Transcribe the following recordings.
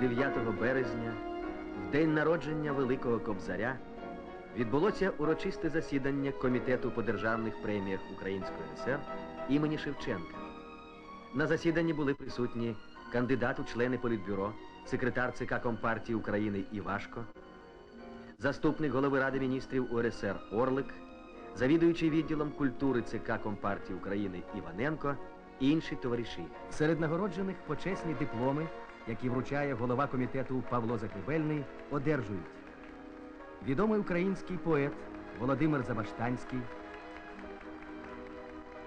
9 березня, в день народження Великого Кобзаря, відбулося урочисте засідання Комітету по державних преміях Української РСР імені Шевченка. На засіданні були присутні кандидат у члени Політбюро, секретар ЦК Компартії України Івашко, заступник голови Ради міністрів УРСР Орлик, завідуючий відділом культури ЦК Компартії України Іваненко і інші товариші. Серед нагороджених почесні дипломи, які вручає голова комітету Павло Закрибельний, одержують. Відомий український поет Володимир Забаштанський,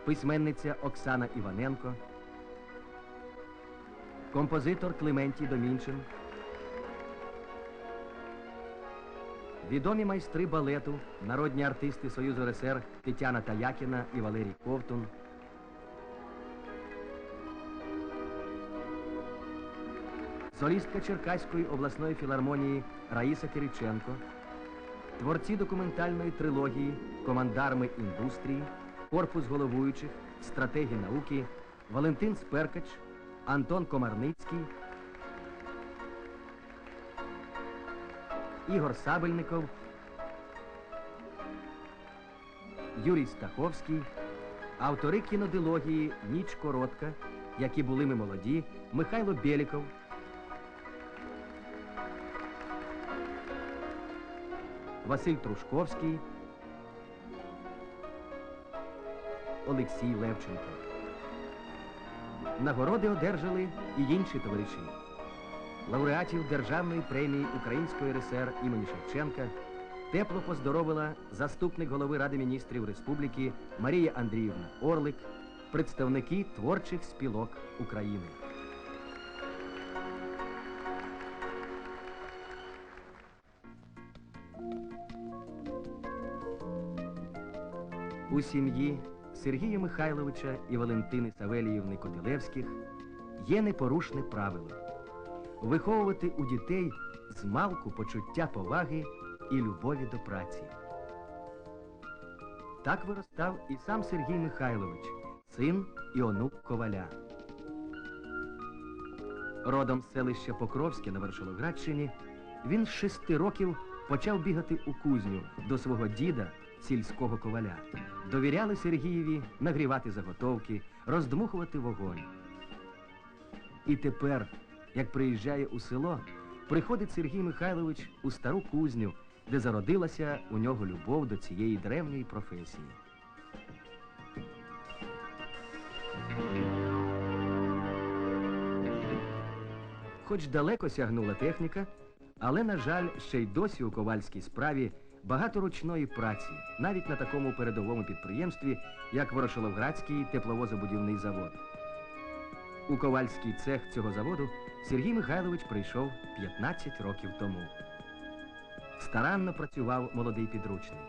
письменниця Оксана Іваненко, композитор Клементій Домінчин, відомі майстри балету, народні артисти Союзу РСР Тетяна Таякіна і Валерій Ковтун, солістка Черкаської обласної філармонії Раїса Кириченко, творці документальної трилогії, командарми індустрії, корпус головуючих, стратегі науки, Валентин Сперкач, Антон Комарницький, Ігор Сабельников, Юрій Стаховський, автори кінодилогії Ніч коротка, які були ми молоді, Михайло Бєліков, Василь Трушковський, Олексій Левченко. Нагороди одержали і інші товариші. Лауреатів Державної премії Української РСР імені Шевченка тепло поздоровила заступник голови Ради міністрів Республіки Марія Андріївна Орлик, представники творчих спілок України. У сім'ї Сергія Михайловича і Валентини Савеліївни Кодилевських є непорушне правило виховувати у дітей змалку почуття поваги і любові до праці. Так виростав і сам Сергій Михайлович, син і онук коваля. Родом з селища Покровське на Вершолоградщині, він з шести років почав бігати у кузню до свого діда, сільського коваля. Довіряли Сергієві нагрівати заготовки, роздмухувати вогонь. І тепер, як приїжджає у село, приходить Сергій Михайлович у стару кузню, де зародилася у нього любов до цієї древньої професії. Хоч далеко сягнула техніка, але, на жаль, ще й досі у ковальській справі багато ручної праці, навіть на такому передовому підприємстві, як Ворошиловградський тепловозобудівний завод. У ковальський цех цього заводу Сергій Михайлович прийшов 15 років тому. Старанно працював молодий підручний.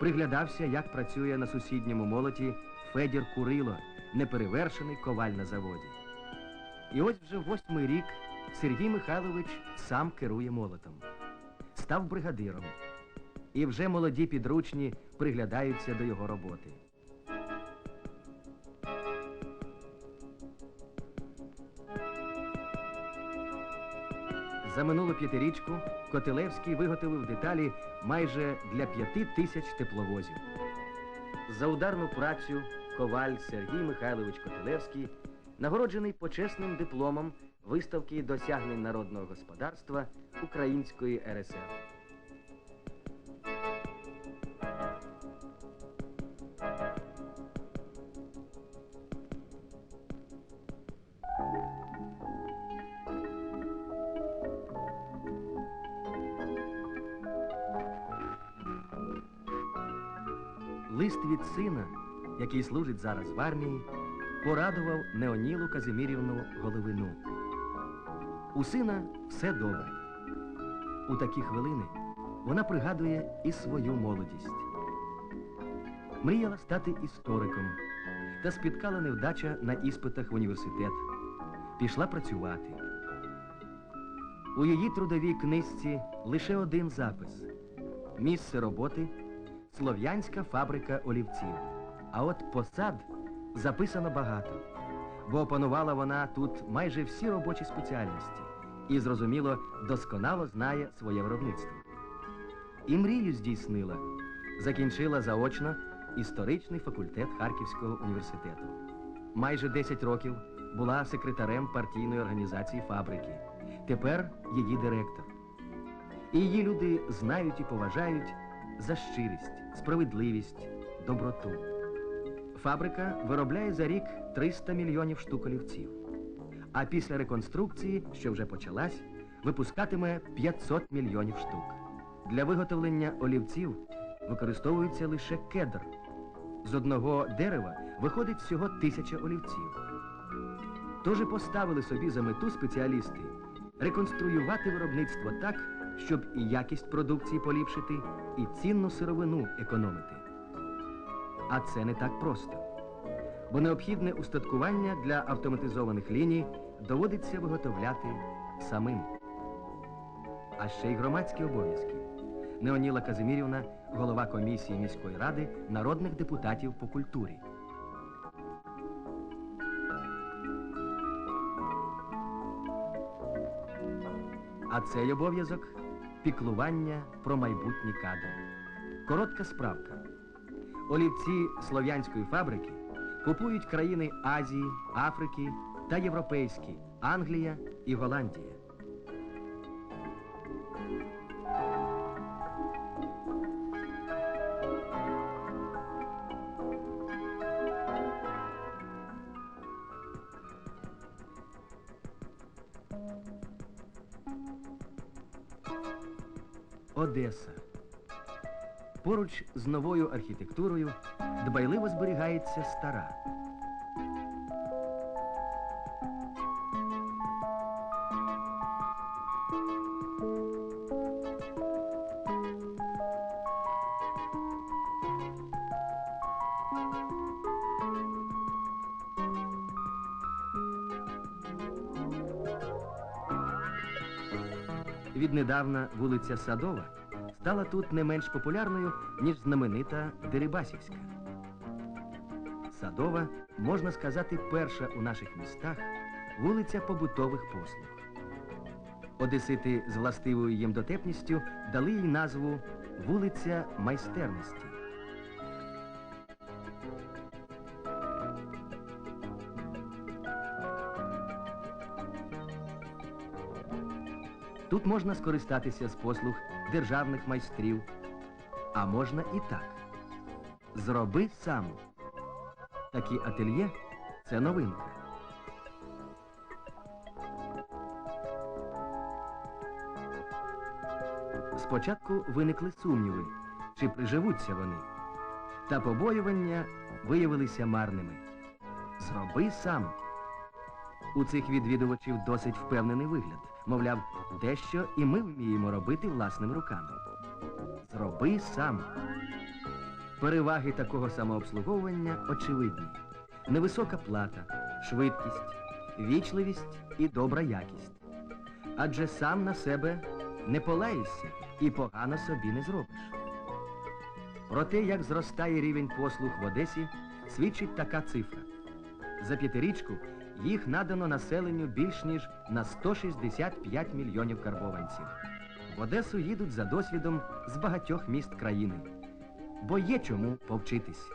Приглядався, як працює на сусідньому молоті Федір Курило, неперевершений коваль на заводі. І ось вже восьмий рік Сергій Михайлович сам керує молотом. Став бригадиром. І вже молоді підручні приглядаються до його роботи. За минулу п'ятирічку Котелевський виготовив деталі майже для п'яти тисяч тепловозів. За ударну працю коваль Сергій Михайлович Котелевський нагороджений почесним дипломом виставки досягнень народного господарства Української РСР. Лист від сина, який служить зараз в армії, порадував Неонілу Казимірівну Головину. У сина все добре. У такі хвилини вона пригадує і свою молодість. Мріяла стати істориком та спіткала невдача на іспитах в університет. Пішла працювати. У її трудовій книжці лише один запис. Місце роботи Слов'янська фабрика олівців. А от посад записано багато, бо опанувала вона тут майже всі робочі спеціальності: і, зрозуміло, досконало знає своє виробництво. І мрію здійснила, закінчила заочно історичний факультет Харківського університету. Майже 10 років була секретарем партійної організації фабрики. Тепер її директор. І її люди знають і поважають за щирість, справедливість, доброту. Фабрика виробляє за рік 300 мільйонів штук олівців. А після реконструкції, що вже почалась, випускатиме 500 мільйонів штук. Для виготовлення олівців використовується лише кедр. З одного дерева виходить всього тисяча олівців. Тож поставили собі за мету спеціалісти реконструювати виробництво так, щоб і якість продукції поліпшити, і цінну сировину економити. А це не так просто. Бо необхідне устаткування для автоматизованих ліній доводиться виготовляти самим. А ще й громадські обов'язки. Неоніла Казимірівна, голова комісії міської ради народних депутатів по культурі. А цей обов'язок піклування про майбутні кадри. Коротка справка. Олівці слов'янської фабрики купують країни Азії, Африки та європейські Англія і Голландія. Одеса. Поруч з новою архітектурою дбайливо зберігається стара. Віднедавна вулиця Садова стала тут не менш популярною, ніж знаменита Дерибасівська. Садова, можна сказати, перша у наших містах вулиця побутових послуг. Одесити з властивою їм дотепністю дали їй назву вулиця майстерності. Тут можна скористатися з послуг державних майстрів, а можна і так. Зроби сам. Такі ательє це новинка. Спочатку виникли сумніви, чи приживуться вони. Та побоювання виявилися марними. Зроби сам. У цих відвідувачів досить впевнений вигляд. Мовляв, дещо і ми вміємо робити власними руками. Зроби сам. Переваги такого самообслуговування очевидні. Невисока плата, швидкість, вічливість і добра якість. Адже сам на себе не полаєшся і погано собі не зробиш. Про те, як зростає рівень послуг в Одесі, свідчить така цифра. За п'ятирічку їх надано населенню більш ніж на 165 мільйонів карбованців. В Одесу їдуть за досвідом з багатьох міст країни, бо є чому повчитись.